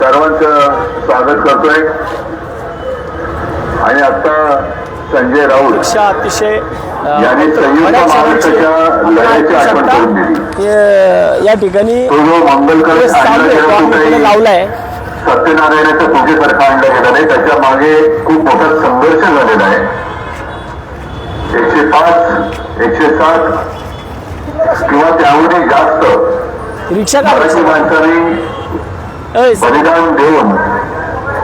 सर्वांचं स्वागत करतोय. आणि आता संजय राऊत अतिशय अ, यांनी संयुक्त बऱ्याच महाराष्ट्राच्या आपण लढ्याची ऐकू आठवण शकता. करून दिली. या ठिकाणी तो जो मंगलकर लावलाय? सत्यनारायणाच्या पूजेसारखा आणला गेला नाही त्याच्यामागे खूप मोठा संघर्ष झालेला आहे. एकशे पाच एकशे सात किंवा त्याहूनही जास्त मराठी माणसाने बलिदान देऊन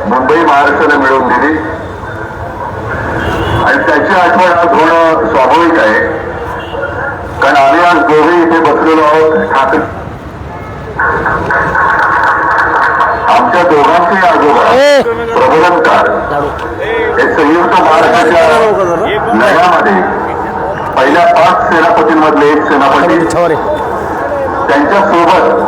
मुंबई महाराष्ट्राला मिळवून दिली. आणि त्याची आठवण आज होणं स्वाभाविक आहे. कारण आम्ही आज दोघे इथे बसलेलो आहोत. ठाकरे आमच्या दोघांचे आजोबा प्रबोधनकार. हे संयुक्त महाराष्ट्राच्या लढ्यामध्ये पहिल्या पाच सेनापतींमधले एक सेनापती. त्यांच्यासोबत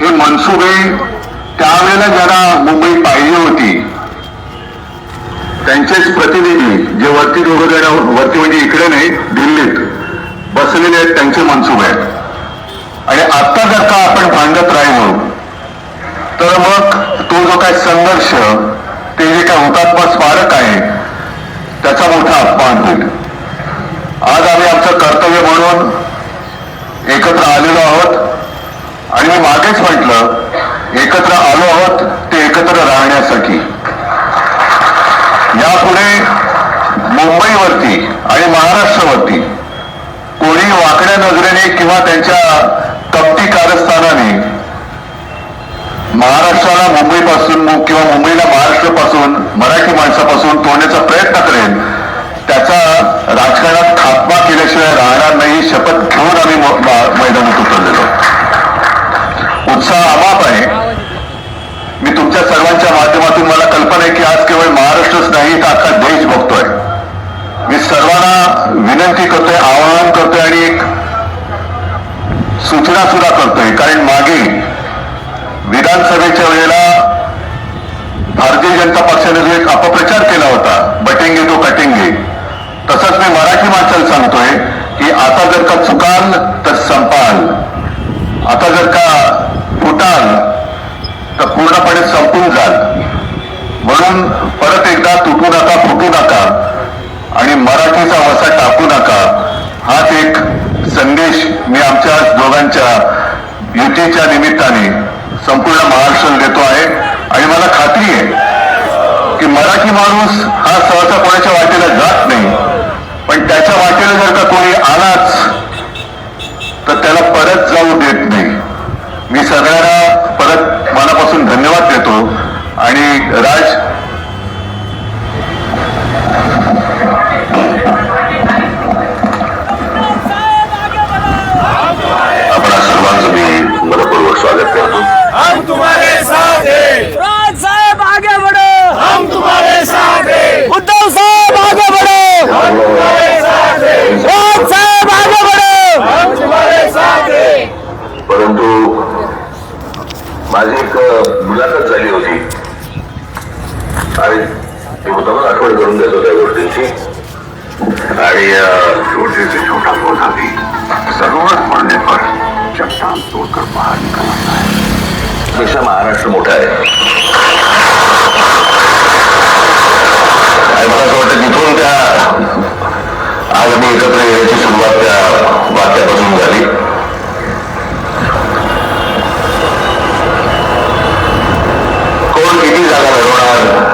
हे मनसुबे त्यावेळेला ज्यांना मुंबई पाहिजे होती त्यांचेच प्रतिनिधी जे वरती वगैरे वरती म्हणजे इकडे नाही दिल्लीत बसलेले आहेत त्यांचे मनसुबे आहेत. आणि आता जर का आपण भांडत राहिलो तर मग तो जो काय संघर्ष ते जे काय हुतात्मा स्मारक आहे त्याचा मोठा अपमान होईल आज आम्ही आमचं कर्तव्य म्हणून एकत्र आलेलो आहोत आणि मी मागेच म्हटलं एकत्र आलो आहोत ते एकत्र राहण्यासाठी यापुढे मुंबईवरती आणि महाराष्ट्रावरती कोणी वाकड्या नजरेने किंवा त्यांच्या कपटी कारस्थानाने महाराष्ट्राला मुंबईपासून किंवा मुंबईला महाराष्ट्रापासून मराठी माणसापासून तोडण्याचा प्रयत्न करेल त्याचा राजकारणात खात्मा केल्याशिवाय राहणार नाही शपथ घेऊन आम्ही म- मा- मैदानात उतरलेलो उत्साह अमाप आहे मी तुमच्या सर्वांच्या माध्यमातून मला कल्पना आहे की आज केवळ महाराष्ट्रच नाही तर अख्खा देश बघतोय मी सर्वांना विनंती करतोय आवाहन करतोय आणि एक सूचना सुद्धा करतोय कारण मागे विधानसभेच्या वेळेला भारतीय जनता पक्षाने जो एक अपप्रचार केला होता बटेंगे तो कटेंगे तसंच मी मराठी माणसाला सांगतोय की आता जर का चुकाल तर संपाल आता जर का फुटाल तर पूर्णपणे संपून जाल म्हणून परत एकदा तुटू नका फुटू नका आणि मराठीचा वसा टाकू नका. हाच एक संदेश मी आमच्या दोघांच्या युतीच्या निमित्ताने संपूर्ण महाराष्ट्राला देतो आहे. आणि मला खात्री आहे की मराठी माणूस हा सहसा कोणाच्या वाटेला जात नाही. पण त्याच्या वाटेला जर का कोणी आलाच तर त्याला परत जाऊ देत नाही. मी सगळ्यांना परत मनापासून धन्यवाद देतो. आणि राज स्वागत करतो. हम तुम्हारे साथ हैं। राज साहेब आगे बढ़ो। हम तुम्हारे साथ हैं। उद्धव साहेब आगे बढ़ो। हम तुम्हारे साथ हैं। राज साहेब आगे बढ़ो। हम तुम्हारे साथ हैं। परंतु माझी एक मुलाखत झाली होती. आणि ते होतं मग आठवण करून देतो त्या गोष्टींची. आणि अं, छोटे से छोटा पौधा भी जरूरत पडने पर चट्टान तोड़कर बाहर निकल आता है जैसा महाराष्ट्र मोटा आहे. तिथून त्या आज मी एकत्र येण्याची सुरुवात त्या वाक्यापासून झाली. कोण किती जागा लढवणार?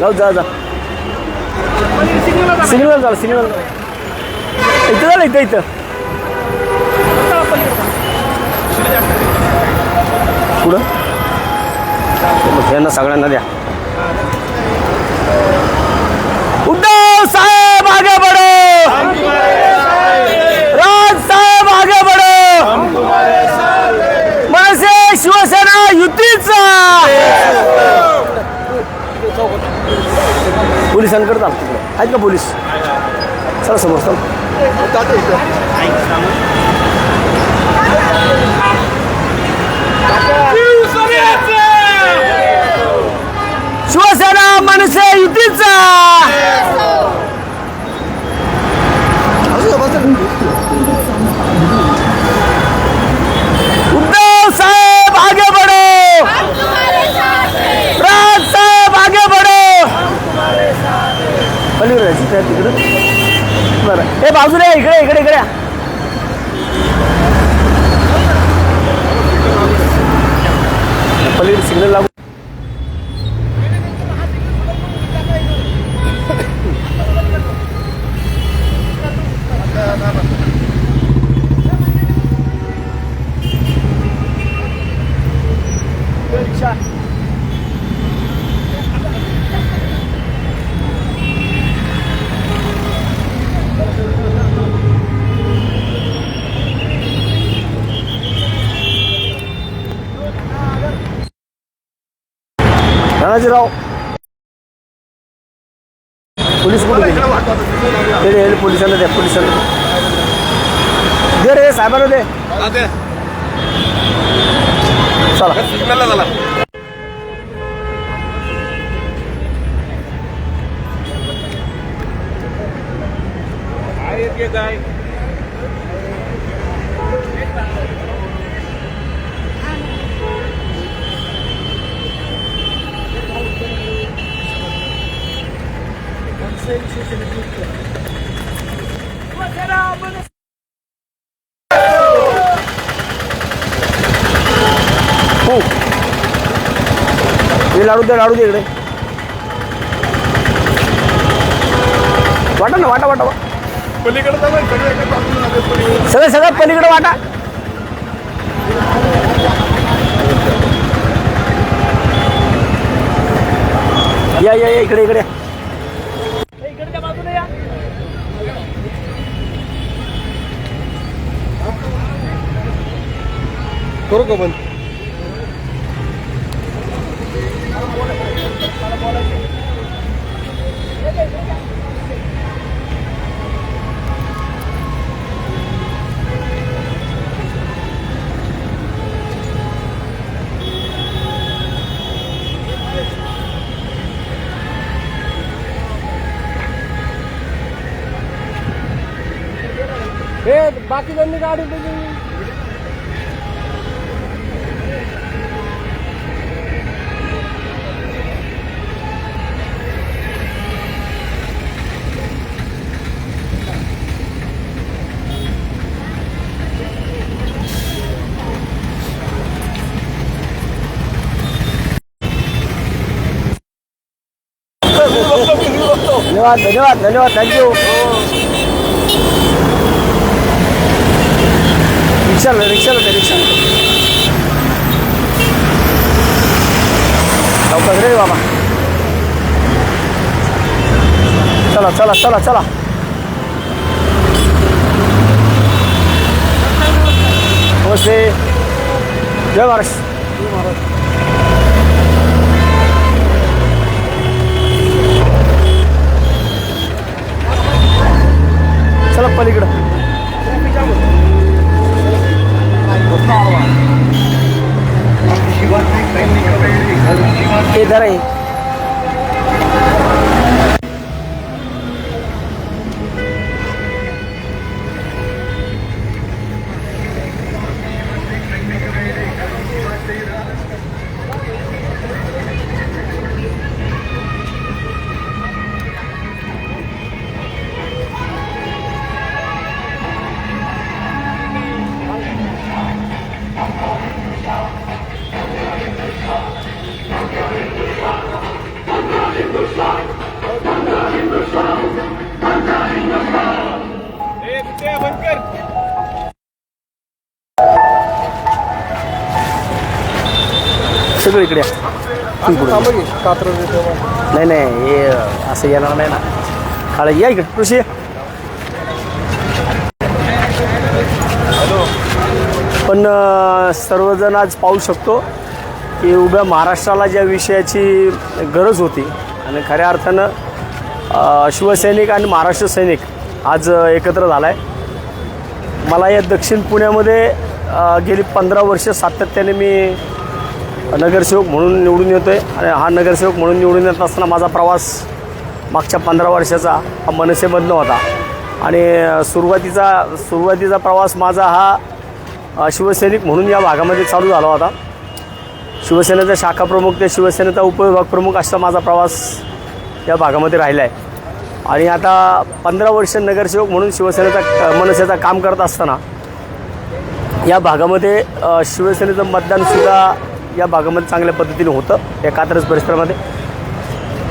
जाऊ जा जा. सिग्नल झालं सिग्नल इथं झालं इथं इथं. पुढं सगळ्यांना द्या. उद्धव साहेब आगे बडो राज साहेब आगे बडो मनसे शिवसेना युतीचा! पोलिसांकडे चालतो तिकडे. आहेत का पोलीस? चला समोर चल. शिवसेना मनसे युतीचा! तिकडं. बरं. हे बाजूला इकडे इकडे इकडे धनाजीराव पोलीस कुठे गेले? ते रे, हे पोलिसांना द्या पोलिसांना दे. रे साहेबांना दे. चला. हो हे लाडू दे लाडू दे इकडे. वाटा ना वाटा वाटा. सगळं सगळं पलीकडे वाटा. या या इकडे इकडे. करू का बंद? हे बाकी जणांनी गाडी धन्यवाद धन्यवाद धन्यवाद थँक्यू रिक्षाला रिक्षाला ते रिक्षाला लवकर रे बाबा चला चला चला चला नमस्ते जय महाराज चला पलीकडं. ते आहे नाही नाही हे असं येणार नाही ना. खाली या इकडे कृषी पण अं, सर्वजण आज पाहू शकतो की उभ्या महाराष्ट्राला ज्या विषयाची गरज होती आणि खऱ्या अर्थानं अं, शिवसैनिक आणि महाराष्ट्र सैनिक आज अं, एकत्र झाला आहे मला या दक्षिण पुण्यामध्ये अ, गेली पंधरा वर्ष सातत्याने मी नगरसेवक म्हणून निवडून येतो आहे आणि हा नगरसेवक म्हणून निवडून येत असताना माझा प्रवास मागच्या पंधरा वर्षाचा हा मनसेमधनं होता. आणि सुरुवातीचा सुरुवातीचा प्रवास माझा हा शिवसैनिक म्हणून या भागामध्ये चालू झाला होता. शिवसेनेचा शाखा प्रमुख ते शिवसेनेचा उपविभाग प्रमुख असा माझा प्रवास या भागामध्ये राहिला आहे आणि आता पंधरा वर्ष नगरसेवक म्हणून शिवसेनेचा मनसेचा काम करत असताना या भागामध्ये शिवसेनेचं मतदानसुद्धा या भागामध्ये चांगल्या पद्धतीने होतं या कात्रज परिसरामध्ये.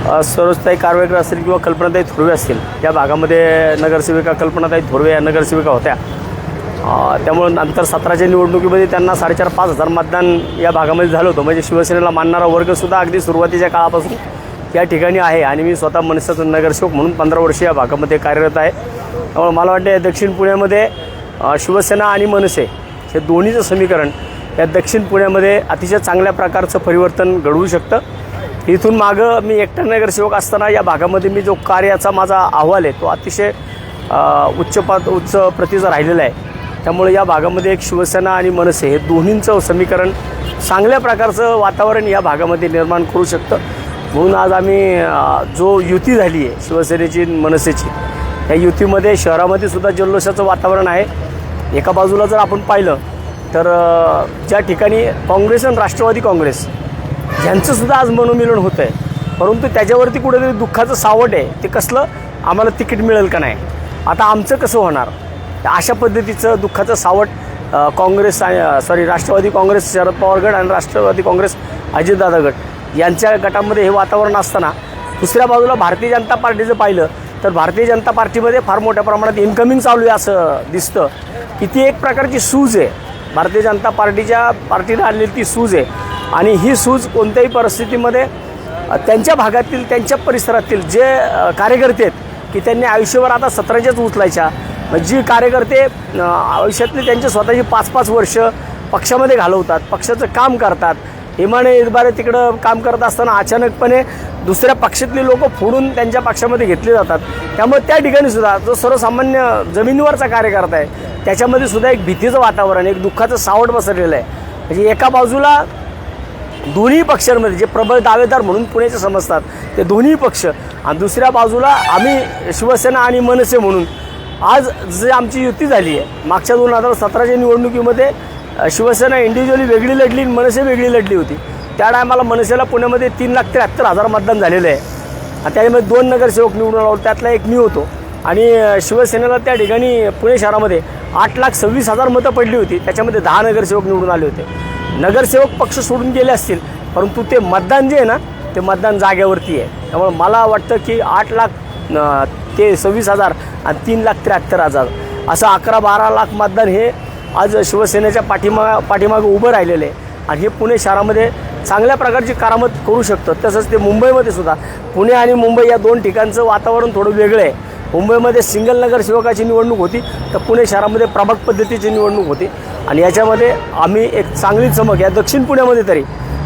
अ, सरोजताई असतील किंवा कल्पनाताई थोरवे असतील या भागामध्ये नगरसेविका कल्पनाताई थोरवे या नगरसेविका होत्या. त्यामुळं नंतर सतराच्या निवडणुकीमध्ये त्यांना साडेचार पाच हजार मतदान या भागामध्ये झालं होतं. म्हणजे शिवसेनेला मानणारा वर्गसुद्धा अगदी सुरुवातीच्या काळापासून या ठिकाणी आहे आणि मी स्वतः मनसेचा नगरसेवक म्हणून पंधरा वर्षे या भागामध्ये कार्यरत आहे. त्यामुळे मला वाटते दक्षिण पुण्यामध्ये शिवसेना आणि मनसे हे दोन्हीचं समीकरण या दक्षिण पुण्यामध्ये अतिशय चांगल्या प्रकारचं परिवर्तन घडवू शकतं. इथून मागं मी एकटा नगरसेवक असताना या भागामध्ये मी जो कार्याचा माझा अहवाल आहे तो अतिशय उच्च पात उच्च प्रतीचा राहिलेला आहे. त्यामुळे या भागामध्ये एक शिवसेना आणि मनसे हे दोन्हींचं समीकरण चांगल्या प्रकारचं वातावरण या भागामध्ये निर्माण करू शकतं. म्हणून आज आम्ही जो युती झाली आहे शिवसेनेची मनसेची या युतीमध्ये शहरामध्ये सुद्धा जल्लोषाचं वातावरण आहे. एका बाजूला जर आपण पाहिलं तर ज्या ठिकाणी काँग्रेस आणि राष्ट्रवादी काँग्रेस ह्यांचंसुद्धा आज मनोमिलन होतं आहे परंतु त्याच्यावरती कुठेतरी दुःखाचं सावट आहे. ते कसलं? आम्हाला तिकीट मिळेल का नाही? आता आमचं कसं होणार? अशा पद्धतीचं दुःखाचं सावट काँग्रेस सॉरी राष्ट्रवादी काँग्रेस शरद पवार गट आणि राष्ट्रवादी काँग्रेस अजितदादा गट यांच्या गटामध्ये हे वातावरण असताना दुसऱ्या बाजूला भारतीय जनता पार्टीचं पाहिलं तर भारतीय जनता पार्टीमध्ये फार मोठ्या प्रमाणात इन्कमिंग चालू आहे असं दिसतं. की ती एक प्रकारची सूज आहे. भारतीय जनता पार्टीच्या पार्टीनं आणलेली ती सूज आहे. आणि ही सूज कोणत्याही परिस्थितीमध्ये त्यांच्या भागातील त्यांच्या परिसरातील जे कार्यकर्ते आहेत की त्यांनी आयुष्यभर आता सतराच्याच उचलायच्या. जी कार्यकर्ते आयुष्यातले त्यांचे स्वतःची पाच पाच वर्ष पक्षामध्ये घालवतात पक्षाचं काम करतात हिमाने इतबारे तिकडं काम करत असताना अचानकपणे दुसऱ्या पक्षातली लोक फोडून त्यांच्या पक्षामध्ये घेतली जातात. त्यामुळे त्या ठिकाणी सुद्धा जो सर्वसामान्य जमिनीवरचा कार्यकर्ता आहे त्याच्यामध्ये सुद्धा एक भीतीचं वातावरण एक दुःखाचं सावट पसरलेलं आहे. म्हणजे एका बाजूला दोन्ही पक्षांमध्ये जे प्रबळ दावेदार म्हणून पुण्याचे समजतात ते दोन्ही पक्ष आणि दुसऱ्या बाजूला आम्ही शिवसेना आणि मनसे म्हणून. आज जे आमची युती झाली आहे मागच्या दोन हजार सतराच्या निवडणुकीमध्ये शिवसेना इंडिव्हिज्युअली वेगळी लढली आणि मनसे वेगळी लढली होती. त्या टायमाला मनसेला पुण्यामध्ये तीन लाख त्र्याहत्तर हजार मतदान झालेलं आहे. आणि त्याच्यामध्ये दोन नगरसेवक निवडून आलो. त्यातला एक मी होतो. आणि शिवसेनेला त्या ठिकाणी पुणे शहरामध्ये आठ लाख सव्वीस हजार मतं पडली होती. त्याच्यामध्ये दहा नगरसेवक निवडून आले होते. नगरसेवक पक्ष सोडून गेले असतील परंतु ते मतदान जे आहे ना ते मतदान जाग्यावरती आहे. त्यामुळे मला वाटतं की आठ लाख ते सव्वीस हजार आणि तीन लाख त्र्याहत्तर हजार असं अकरा बारा लाख मतदान हे आज शिवसेनेच्या पाठीमा पाठीमागं उभं राहिलेलं आहे. आणि हे पुणे शहरामध्ये चांगल्या प्रकारची करामत करू शकतं. तसंच ते मुंबईमध्ये सुद्धा. पुणे आणि मुंबई या दोन ठिकाणचं वातावरण थोडं वेगळं आहे. मुंबईमध्ये सिंगल नगरसेवकाची निवडणूक होती तर पुणे शहरामध्ये प्रभाग पद्धतीची निवडणूक होती. आणि याच्यामध्ये आम्ही एक चांगली चमक या दक्षिण पुण्यामध्ये तरी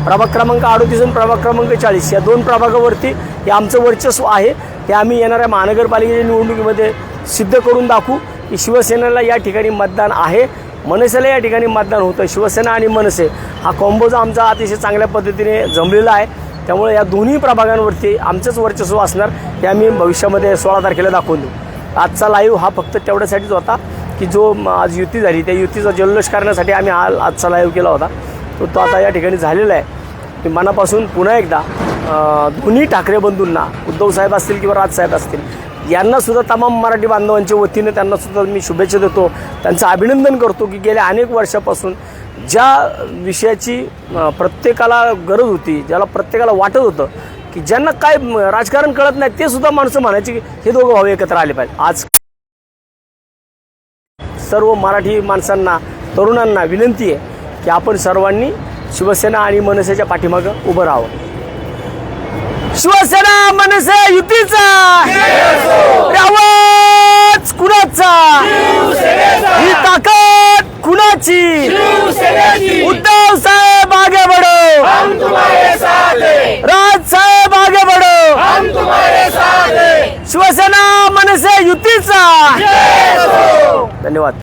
प्रभाग क्रमांक अडोतीस आणि प्रभाग क्रमांक चाळीस या दोन प्रभागावरती हे आमचं वर्चस्व आहे. हे आम्ही येणाऱ्या महानगरपालिकेच्या निवडणुकीमध्ये सिद्ध करून दाखवू की शिवसेनेला या ठिकाणी मतदान आहे. मनसेला या ठिकाणी मतदान होतं. शिवसेना आणि मनसे हा कॉम्बोजा आमचा अतिशय चांगल्या पद्धतीने जमलेला आहे. त्यामुळे या दोन्ही प्रभागांवरती आमचंच वर्चस्व असणार हे आम्ही भविष्यामध्ये सोळा तारखेला दाखवून देऊ. आजचा लाईव्ह हा फक्त तेवढ्यासाठीच होता की जो आज युती झाली त्या युतीचा जल्लोष करण्यासाठी आम्ही हा आजचा लाईव्ह केला होता. तो तो आता या ठिकाणी झालेला आहे. की मनापासून पुन्हा एकदा दोन्ही ठाकरे बंधूंना उद्धव साहेब असतील किंवा राजसाहेब असतील यांना सुद्धा तमाम मराठी बांधवांच्या वतीने त्यांना सुद्धा मी शुभेच्छा देतो. त्यांचं अभिनंदन करतो की गेल्या अनेक वर्षापासून ज्या विषयाची प्रत्येकाला गरज होती ज्याला प्रत्येकाला वाटत होतं की ज्यांना काय राजकारण कळत नाही ते सुद्धा माणसं म्हणायची की हे दोघं भाऊ एकत्र आले पाहिजे. आज सर्व मराठी माणसांना तरुणांना विनंती आहे की आपण सर्वांनी शिवसेना आणि मनसेच्या पाठीमागं उभं राहावं. शिवसेना मनसे युतीचा. आवाज कुणाचा? ही ताकद कुणाची? उद्धव साहेब आगे बडो राज साहेब आगे बडो शिवसेना मनसे युतीचा. धन्यवाद.